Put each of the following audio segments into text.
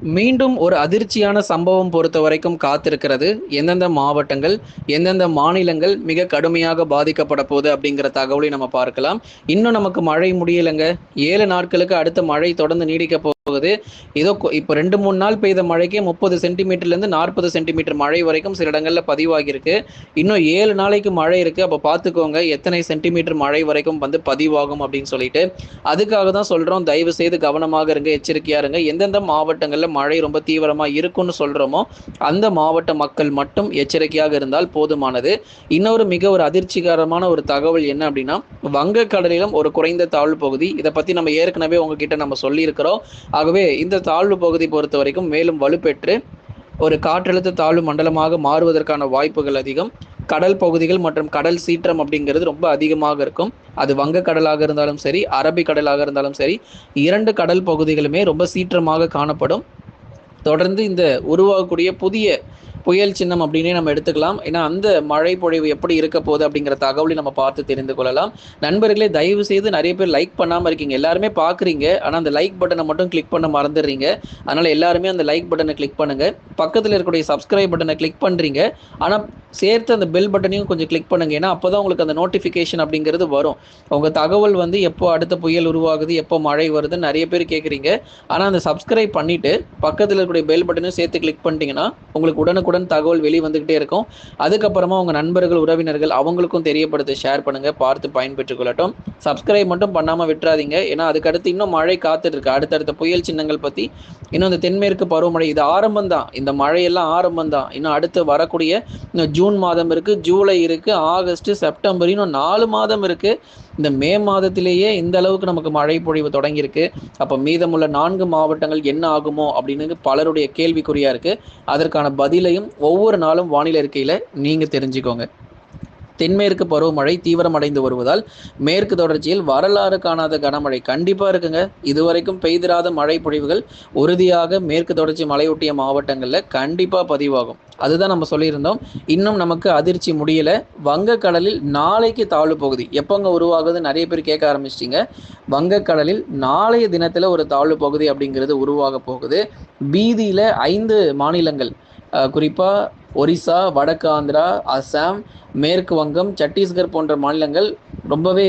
மீண்டும் ஒரு அதிர்ச்சியான சம்பவம் பொறுத்த வரைக்கும் காத்திருக்கிறது. எந்தெந்த மாவட்டங்கள் எந்தெந்த மாநிலங்கள் மிக கடுமையாக பாதிக்கப்பட போகுது அப்படிங்கிற தகவலை நம்ம பார்க்கலாம். இன்னும் நமக்கு மழை முடியலைங்க. ஏழு நாட்களுக்கு அடுத்த மழை தொடர்ந்து நீடிக்க போகுது. ஏதோ இப்போ ரெண்டு மூணு நாள் பெய்த மழைக்கே முப்பது சென்டிமீட்டர்லேருந்து நாற்பது சென்டிமீட்டர் மழை வரைக்கும் சில இடங்களில் பதிவாகியிருக்கு. இன்னும் ஏழு நாளைக்கு மழை இருக்குது அப்போ பார்த்துக்கோங்க எத்தனை சென்டிமீட்டர் மழை வரைக்கும் வந்து பதிவாகும் அப்படின்னு சொல்லிட்டு. அதுக்காக தான் சொல்கிறோம் தயவு செய்து கவனமாக இருங்க எச்சரிக்கையாக இருங்க. எந்தெந்த மாவட்டங்களில் மழை ரொம்ப தீவிரமாக இருக்கும்னு சொல்கிறோமோ அந்த மாவட்ட மக்கள் மட்டும் எச்சரிக்கையாக இருந்தால் போதுமானது. இன்னொரு மிக ஒரு அதிர்ச்சிகரமான ஒரு தகவல் என்ன அப்படின்னா வங்கக்கடலிலும் ஒரு குறைந்த தாழ்வு பகுதி. இதை பற்றி நம்ம ஏற்கனவே உங்ககிட்ட நம்ம சொல்லியிருக்கிறோம். ஆகவே இந்த தாழ்வு பகுதி பொறுத்த வரைக்கும் மேலும் வலுப்பெற்று ஒரு காற்றழுத்த தாழ்வு மண்டலமாக மாறுவதற்கான வாய்ப்புகள் அதிகம். கடல் பகுதிகள் மற்றும் கடல் சீற்றம் அப்படிங்கிறது ரொம்ப அதிகமாக இருக்கும். அது வங்கக்கடலாக இருந்தாலும் சரி அரபிக்கடலாக இருந்தாலும் சரி இரண்டு கடல் பகுதிகளுமே ரொம்ப சீற்றமாக காணப்படும். தொடர்ந்து இந்த உருவாகக்கூடிய புதிய புயல் சின்னம் அப்படின்னே நம்ம எடுத்துக்கலாம். ஏன்னா அந்த மழை பொழிவு எப்படி இருக்க போகுது அப்படிங்கிற தகவலை நம்ம பார்த்து தெரிந்து கொள்ளலாம். நண்பர்களே தயவு செய்து நிறைய பேர் லைக் பண்ணாமல் இருக்கீங்க. எல்லாருமே பார்க்குறீங்க. ஆனால் அந்த லைக் பட்டனை மட்டும் கிளிக் பண்ண மறந்துடுறீங்க. அதனால் எல்லாருமே அந்த லைக் பட்டனை கிளிக் பண்ணுங்கள் பக்கத்தில் இருக்கக்கூடிய சப்ஸ்கிரைப் பட்டனை கிளிக் பண்ணுறீங்க ஆனால் சேர்த்து அந்த பெல் பட்டனையும் கொஞ்சம் கிளிக் பண்ணுங்க. ஏன்னா அப்போ தான் உங்களுக்கு அந்த நோட்டிஃபிகேஷன் அப்படிங்கிறது வரும். உங்கள் தகவல் வந்து எப்போ அடுத்த புயல் உருவாகுது எப்போ மழை வருதுன்னு நிறைய பேர் கேட்குறீங்க. ஆனால் அந்த சப்ஸ்கிரைப் பண்ணிவிட்டு பக்கத்தில் இருக்கக்கூடிய பெல் பட்டனையும் சேர்த்து கிளிக் பண்ணிட்டீங்கன்னா உங்களுக்கு உடனுக்குடன் உடனுக்குடன் தகவல் வெளிவந்துகிட்டே இருக்கும். அதுக்கப்புறமா உங்க நண்பர்கள் உறவினர்கள் அவங்களுக்கும் தெரியப்படுத்த ஷேர் பண்ணுங்க. பார்த்து பயன்பெற்றுக் கொள்ளட்டும். சப்ஸ்கிரைப் மட்டும் பண்ணாம விட்டுறாதீங்க. ஏன்னா அதுக்கடுத்து இன்னும் மழை காத்துட்டு இருக்கு அடுத்தடுத்த புயல் சின்னங்கள் பத்தி இன்னும் இந்த தென்மேற்கு பருவமழை இது ஆரம்பம் தான் இந்த மழையெல்லாம் ஆரம்பம் தான் இன்னும் அடுத்து வரக்கூடிய ஜூன் மாதம் இருக்கு ஜூலை இருக்கு ஆகஸ்ட் செப்டம்பர் இன்னும் நாலு மாதம் இருக்கு. இந்த மே மாதத்திலேயே இந்த அளவுக்கு நமக்கு மழை பொழிவு தொடங்கியிருக்கு. அப்போ மீதமுள்ள நான்கு மாவட்டங்கள் என்ன ஆகுமோ அப்படின்னு பலருடைய கேள்விக்குறியா இருக்கு. அதற்கான பதிலையும் ஒவ்வொரு நாளும் வானிலை இருக்கையில் நீங்கள் தெரிஞ்சுக்கோங்க. தென்மேற்கு பருவமழை தீவிரமடைந்து வருவதால் மேற்கு தொடர்ச்சியில் வரலாறு காணாத கனமழை கண்டிப்பாக இருக்குங்க. இதுவரைக்கும் பெய்திராத மழை பொழிவுகள் உறுதியாக மேற்கு தொடர்ச்சி மலையொட்டிய மாவட்டங்களில் கண்டிப்பாக பதிவாகும். அதுதான் நம்ம சொல்லியிருந்தோம். இன்னும் நமக்கு அதிர்ச்சி முடியல. வங்கக்கடலில் நாளைக்கு தாழ்வு பகுதி. எப்போங்க உருவாகுது? நிறைய பேர் கேட்க ஆரம்பிச்சிட்டிங்க. வங்கக்கடலில் நாளைய தினத்தில் ஒரு தாழ்வு பகுதி அப்படிங்கிறது உருவாக போகுது. பீதியில் ஐந்து மாநிலங்கள் குறிப்பாக ஒரிசா வடக்கு ஆந்திரா அசாம் மேற்கு வங்கம் சத்தீஸ்கர் போன்ற மாநிலங்கள் ரொம்பவே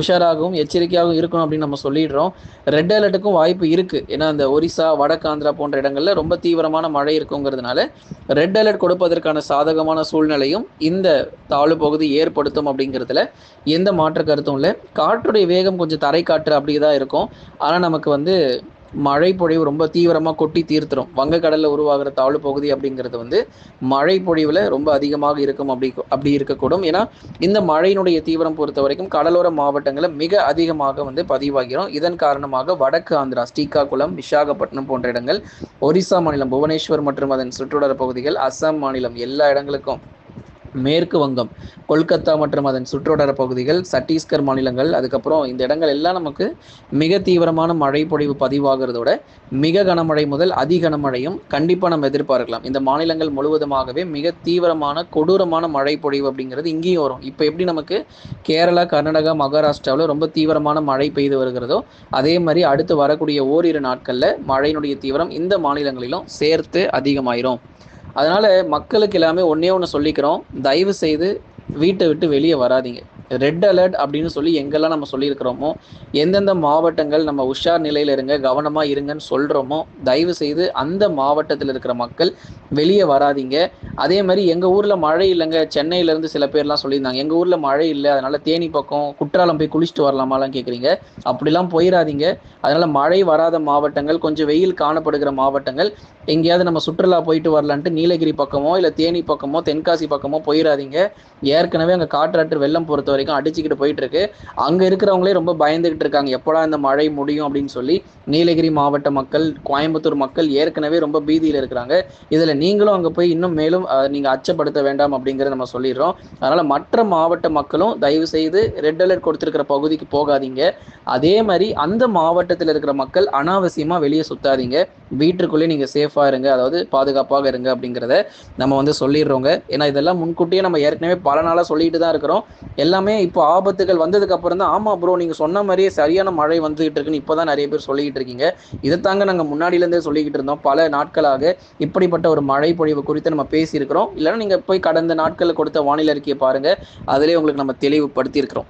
உஷாராகவும் எச்சரிக்கையாகவும் இருக்கணும் அப்படின்னு நம்ம சொல்லிடுறோம். ரெட் அலர்ட்டுக்கும் வாய்ப்பு இருக்குது ஏன்னா அந்த ஒரிசா வடக்கு ஆந்திரா போன்ற இடங்களில் ரொம்ப தீவிரமான மழை இருக்குங்கிறதுனால ரெட் அலர்ட் கொடுப்பதற்கான சாதகமான சூழ்நிலையும் இந்த தாழ்வு பகுதி ஏற்படுத்தும் அப்படிங்கிறதுல எந்த மாற்று கருத்தும் இல்லை. காற்றுடைய வேகம் கொஞ்சம் தரை காற்று அப்படி தான் இருக்கும். ஆனால் நமக்கு வந்து மழை பொழிவு ரொம்ப தீவிரமாக கொட்டி தீர்த்துரும். வங்கக்கடலில் உருவாகிற தாழ்வு பகுதி அப்படிங்கிறது வந்து மழை பொழிவில் ரொம்ப அதிகமாக இருக்கும் அப்படி அப்படி இருக்கக்கூடும். ஏன்னா இந்த மழையினுடைய தீவிரம் பொறுத்த வரைக்கும் கடலோர மாவட்டங்களில் மிக அதிகமாக வந்து பதிவாகிறோம். இதன் காரணமாக வடக்கு ஆந்திரா ஸ்ரீகாகுளம் விசாகப்பட்டினம் போன்ற இடங்கள் ஒரிசா மாநிலம் புவனேஸ்வர் மற்றும் அதன் சுற்றுவட்டார பகுதிகள் அஸ்ஸாம் மாநிலம் எல்லா இடங்களுக்கும் மேற்கு வங்கம் கொல்கத்தா மற்றும் அதன் சுற்றுவட்டார பகுதிகள் சத்தீஸ்கர் மாநிலங்கள் அதுக்கப்புறம் இந்த இடங்கள் எல்லாம் நமக்கு மிக தீவிரமான மழை பொழிவு பதிவாகிறதோட மிக கனமழை முதல் அதி கனமழையும் கண்டிப்பாக நம்ம எதிர்பார்க்கலாம். இந்த மாநிலங்கள் முழுவதுமாகவே மிக தீவிரமான கொடூரமான மழை பொழிவு அப்படிங்கிறது இங்கேயும் வரும். இப்போ எப்படி நமக்கு கேரளா கர்நாடகா மகாராஷ்டிராவில் ரொம்ப தீவிரமான மழை பெய்து வருகிறதோ அதே மாதிரி அடுத்து வரக்கூடிய ஓரிரு நாட்களில் மழையினுடைய தீவிரம் இந்த மாநிலங்களிலும் சேர்த்து அதிகமாயிரும். அதனால மக்களுக்கு எல்லாமே ஒன்றே ஒன்று சொல்லிக்கிறோம். தயவு செய்து வீட்டை விட்டு வெளியே வராதிங்க. ரெட் அலர்ட் அப்படின்னு சொல்லி எங்கெல்லாம் நம்ம சொல்லியிருக்கிறோமோ எந்தெந்த மாவட்டங்கள் நம்ம உஷார் நிலையில் இருங்க கவனமாக இருங்கன்னு சொல்கிறோமோ தயவு செய்து அந்த மாவட்டத்தில் இருக்கிற மக்கள் வெளியே வராதிங்க. அதே மாதிரி எங்கள் ஊரில் மழை இல்லைங்க சென்னையிலேருந்து சில பேர்லாம் சொல்லியிருந்தாங்க எங்கள் ஊரில் மழை இல்லை அதனால் தேனி பக்கம் குற்றாலம் போய் குளிச்சுட்டு வரலாமாலாம் கேட்குறீங்க அப்படிலாம் போயிடாதீங்க அதனால் மழை வராத மாவட்டங்கள் கொஞ்சம் வெயில் காணப்படுகிற மாவட்டங்கள் எங்கேயாவது நம்ம சுற்றுலா போயிட்டு வரலான்ட்டு நீலகிரி பக்கமோ இல்லை தேனி பக்கமோ தென்காசி பக்கமோ போயிடாதீங்க ஏற்கனவே அங்கே காற்றாற்று வெள்ளம் பொறுத்த வரைக்கும் அடிச்சுக்கிட்டு போயிட்டு இருக்கு அங்கே இருக்கிறவங்களே ரொம்ப பயந்துகிட்டு இருக்காங்க. எப்படா இந்த மழை முடியும் அப்படின்னு சொல்லி நீலகிரி மாவட்ட மக்கள் கோயம்புத்தூர் மக்கள் ஏற்கனவே ரொம்ப பீதியில் இருக்கிறாங்க. இதில் நீங்களும் அங்கே போய் இன்னும் மேலும் நீங்கள் அச்சப்படுத்த வேண்டாம் அப்படிங்கிறத நம்ம சொல்லிடுறோம். அதனால் மற்ற மாவட்ட மக்களும் தயவு செய்து ரெட் அலர்ட் கொடுத்துருக்கிற பகுதிக்கு போகாதீங்க. அதே மாதிரி அந்த மாவட்டத்தில் இருக்கிற மக்கள் அனாவசியமாக வெளியே சுத்தாதீங்க. வீட்டுக்குள்ளேயே நீங்கள் சேஃபாக இருங்க அதாவது பாதுகாப்பாக இருங்க அப்படிங்கிறத நம்ம வந்து சொல்லிடுறோங்க. ஏன்னா இதெல்லாம் முன்கூட்டியே நம்ம ஏற்கனவே பல நாளாக சொல்லிட்டு தான் இருக்கிறோம். எல்லாமே இப்போ ஆபத்துகள் வந்ததுக்கு அப்புறம் தான் ஆமாம் ப்ரோ நீங்கள் சொன்ன மாதிரியே சரியான மழை வந்துகிட்டு இருக்குன்னு இப்போதான் நிறைய பேர் சொல்லிக்கிட்டு இருக்கீங்க. இதை தாங்க நாங்கள் முன்னாடில சொல்லிக்கிட்டு இருந்தோம். பல நாட்களாக இப்படிப்பட்ட ஒரு மழை பொழிவு குறித்து நம்ம பேசியிருக்கிறோம். இல்லைன்னா நீங்கள் போய் கடந்த நாட்களில் கொடுத்த வானிலை அறிக்கையை பாருங்கள் அதிலே உங்களுக்கு நம்ம தெளிவுபடுத்தியிருக்கிறோம்.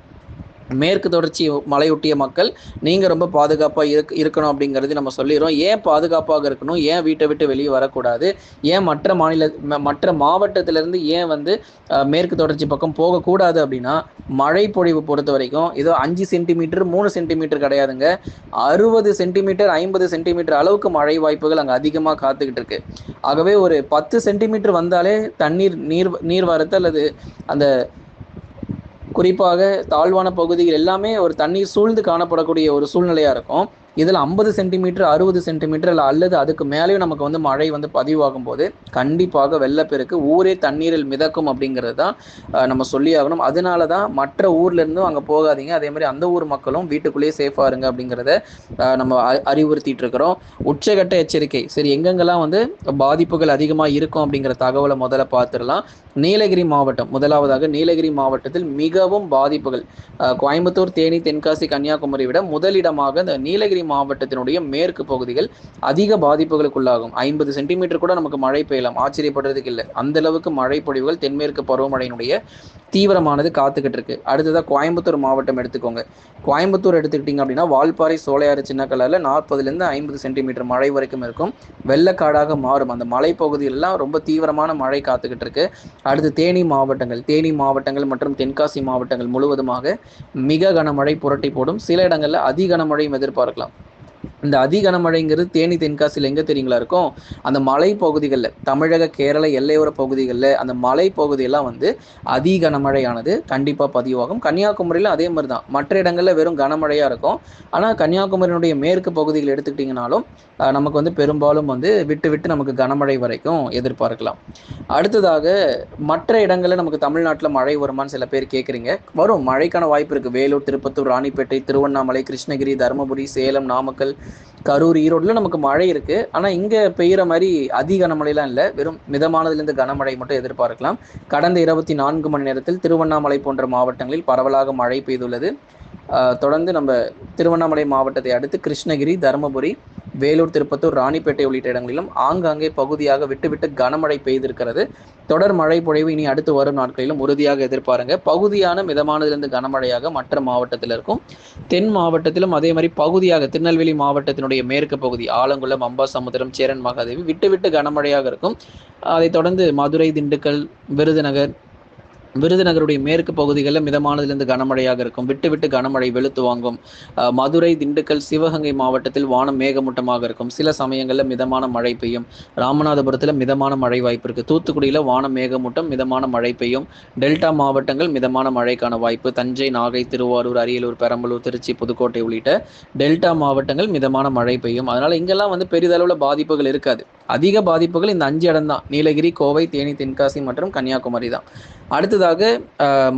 மேற்கு தொடர்ச்சி மலையொட்டிய மக்கள் நீங்கள் ரொம்ப பாதுகாப்பாக இருக் இருக்கணும் அப்படிங்கிறது நம்ம சொல்லிடுறோம். ஏன் பாதுகாப்பாக இருக்கணும்? ஏன் வீட்டை விட்டு வெளியே வரக்கூடாது? ஏன் மற்ற மாநில ம- மற்ற மாவட்டத்திலேருந்து ஏன் வந்து மேற்கு தொடர்ச்சி பக்கம் போகக்கூடாது அப்படின்னா மழை பொழிவு பொறுத்த வரைக்கும் ஏதோ அஞ்சு சென்டிமீட்டர் மூணு சென்டிமீட்டர் கிடையாதுங்க. அறுபது சென்டிமீட்டர் ஐம்பது சென்டிமீட்டர் அளவுக்கு மழை வாய்ப்புகள் அங்கே அதிகமாக காத்துக்கிட்டு இருக்கு. ஆகவே ஒரு பத்து சென்டிமீட்டர் வந்தாலே தண்ணீர் நீர் நீர்வாரத்தை அல்லது அந்த குறிப்பாக தாழ்வான பகுதிகள் எல்லாமே ஒரு தண்ணீர் சூழ்ந்து காணப்படக்கூடிய ஒரு சூழ்நிலையாக இருக்கும். இதில் ஐம்பது சென்டிமீட்டர் அறுபது சென்டிமீட்டர் அல்லது அதுக்கு மேலேயும் நமக்கு வந்து மழை வந்து பதிவாகும் போது கண்டிப்பாக வெள்ளப்பெருக்கு ஊரே தண்ணீரில் மிதக்கும் அப்படிங்கிறது தான் நம்ம சொல்லி ஆகணும். அதனால தான் மற்ற ஊர்லேருந்தும் அங்கே போகாதீங்க. அதே மாதிரி அந்த ஊர் மக்களும் வீட்டுக்குள்ளேயே சேஃபாக இருங்க அப்படிங்கிறத நம்ம அறிவுறுத்திட்டு இருக்கிறோம். உச்சகட்ட எச்சரிக்கை. சரி எங்கெங்கெல்லாம் வந்து பாதிப்புகள் அதிகமாக இருக்கும் அப்படிங்கிற தகவலை முதல்ல பார்த்துடலாம். நீலகிரி மாவட்டம் முதலாவதாக நீலகிரி மாவட்டத்தில் மிகவும் பாதிப்புகள். கோயம்புத்தூர் தேனி தென்காசி கன்னியாகுமரி விட முதலிடமாக இந்த நீலகிரி மாவட்டத்தினுடைய மேற்கு பகுதிகள் அதிக பாதிப்புகளுக்குள்ளாகும். ஐம்பது சென்டிமீட்டர் கூட நமக்கு மழை பெய்யலாம். ஆச்சரியப்படுறதுக்கு இல்லை. அந்த அளவுக்கு மழை பொழிவுகள் தென்மேற்கு பருவமழையினுடைய தீவிரமானது காத்துக்கிட்டு இருக்கு. அடுத்ததா கோயம்புத்தூர் மாவட்டம் எடுத்துக்கோங்க. கோயம்புத்தூர் எடுத்துக்கிட்டீங்க அப்படின்னா வால்பாறை சோலையாறு சின்ன கலரில் நாற்பதுலேருந்து ஐம்பது சென்டிமீட்டர் மழை வரைக்கும் இருக்கும். வெள்ளக்காடாக மாறும். அந்த மலைப்பகுதியிலலாம் ரொம்ப தீவிரமான மழை காத்துக்கிட்டு இருக்கு. அடுத்து தேனி மாவட்டங்கள். தேனி மாவட்டங்கள் மற்றும் தென்காசி மாவட்டங்கள் முழுவதுமாக மிக கனமழை புரட்டி போடும். சில இடங்களில் அதி கனமழையும் எதிர்பார்க்கலாம். இந்த அதி கனமழைங்கிறது தேனி தென்காசியில் எங்கே தெரியுங்களா இருக்கும்? அந்த மலை பகுதிகளில் தமிழக கேரள எல்லையோர பகுதிகளில் அந்த மலை பகுதியெல்லாம் வந்து அதி கனமழையானது கண்டிப்பாக பதிவாகும். கன்னியாகுமரியில அதே மாதிரி தான் மற்ற இடங்களில் வெறும் கனமழையாக இருக்கும். ஆனால் கன்னியாகுமரியினுடைய மேற்கு பகுதிகள் எடுத்துக்கிட்டிங்கனாலும் நமக்கு வந்து பெரும்பாலும் வந்து விட்டு விட்டு நமக்கு கனமழை வரைக்கும் எதிர்பார்க்கலாம். அடுத்ததாக மற்ற இடங்களில் நமக்கு தமிழ்நாட்டில் மழை வருமான்னு சில பேர் கேட்குறீங்க வரும். மழைக்கான வாய்ப்பு இருக்குது வேலூர் திருப்பத்தூர் ராணிப்பேட்டை திருவண்ணாமலை கிருஷ்ணகிரி தருமபுரி சேலம் நாமக்கல் கரூர் ஈரோடுல நமக்கு மழை இருக்கு. ஆனா இங்கே பெய்யுற மாதிரி அதி கனமழைலாம் இல்லை. வெறும் மிதமானதுலேருந்து கனமழை மட்டும் எதிர்பார்க்கலாம். கடந்த இருபத்தி நான்கு மணி நேரத்தில் திருவண்ணாமலை போன்ற மாவட்டங்களில் பரவலாக மழை பெய்துள்ளது. ஆஹ் தொடர்ந்து நம்ம திருவண்ணாமலை மாவட்டத்தை அடுத்து கிருஷ்ணகிரி தருமபுரி வேலூர் திருப்பத்தூர் ராணிப்பேட்டை உள்ளிட்ட இடங்களிலும் ஆங்காங்கே பகுதியாக விட்டுவிட்டு கனமழை பெய்திருக்கிறது. தொடர் மழை பொழிவு இனி அடுத்து வரும் நாட்களிலும் உறுதியாக எதிர்பாருங்க. பகுதியான மிதமானதிலிருந்து கனமழையாக மற்ற மாவட்டத்தில் இருக்கும். தென் மாவட்டத்திலும் அதே மாதிரி பகுதியாக திருநெல்வேலி மாவட்டத்தினுடைய மேற்கு பகுதி ஆலங்குளம் அம்பாசமுத்திரம் சேரன் மகாதேவி விட்டு விட்டு கனமழையாக இருக்கும். அதைத் தொடர்ந்து மதுரை திண்டுக்கல் விருதுநகர் விருதுநகருடைய மேற்கு பகுதிகளில் மிதமானதிலிருந்து கனமழையாக இருக்கும். விட்டு விட்டு கனமழை வெளுத்து வாங்கும். மதுரை திண்டுக்கல் சிவகங்கை மாவட்டத்தில் வானம் மேகமூட்டமாக இருக்கும். சில சமயங்களில் மிதமான மழை பெய்யும். ராமநாதபுரத்தில் மிதமான மழை வாய்ப்பு இருக்கு. தூத்துக்குடியில் வானம் மேகமூட்டம் மிதமான மழை பெய்யும். டெல்டா மாவட்டங்கள் மிதமான மழைக்கான வாய்ப்பு. தஞ்சை நாகை திருவாரூர் அரியலூர் பெரம்பலூர் திருச்சி புதுக்கோட்டை உள்ளிட்ட டெல்டா மாவட்டங்கள் மிதமான மழை பெய்யும். அதனால இங்கெல்லாம் வந்து பெரிதளவில் பாதிப்புகள் இருக்காது. அதிக பாதிப்புகள் இந்த அஞ்சு இடம் தான். நீலகிரி கோவை தேனி தென்காசி மற்றும் கன்னியாகுமரி தான். அடுத்ததாக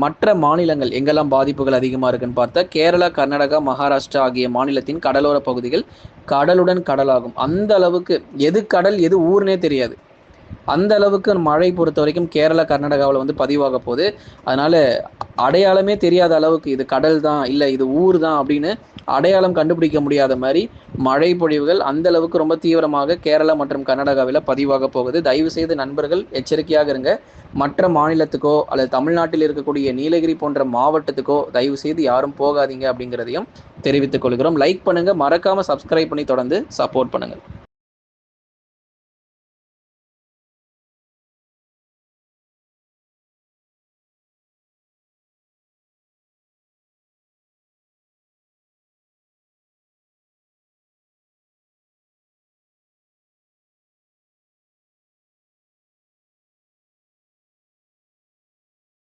மற்ற மாநிலங்கள் எங்கெல்லாம் பாதிப்புகள் அதிகமாக இருக்குன்னு பார்த்தா கேரளா கர்நாடகா மகாராஷ்டிரா ஆகிய மாநிலத்தின் கடலோர பகுதிகள் கடலுடன் கடலாகும். அந்த அளவுக்கு எது கடல் எது ஊர்னே தெரியாது. அந்த அளவுக்கு மழை பொறுத்த வரைக்கும் கேரளா கர்நாடகாவில் வந்து பதிவாக போகுது. அதனால அடையாளமே தெரியாத அளவுக்கு இது கடல் தான் இல்லை இது ஊர் தான் அப்படின்னு அடையாளம் கண்டுபிடிக்க முடியாத மாதிரி மழை பொழிவுகள் அந்த அளவுக்கு ரொம்ப தீவிரமாக கேரளா மற்றும் கர்நாடகாவில் பதிவாக போகுது. தயவு செய்து நண்பர்கள் எச்சரிக்கையாக இருங்க. மற்ற மாநிலத்துக்கோ அல்லது தமிழ்நாட்டில் இருக்கக்கூடிய நீலகிரி போன்ற மாவட்டத்துக்கோ தயவு செய்து யாரும் போகாதீங்க அப்படிங்கிறதையும் தெரிவித்துக் கொள்கிறோம். லைக் பண்ணுங்க மறக்காம சப்ஸ்கிரைப் பண்ணி தொடர்ந்து சப்போர்ட் பண்ணுங்க.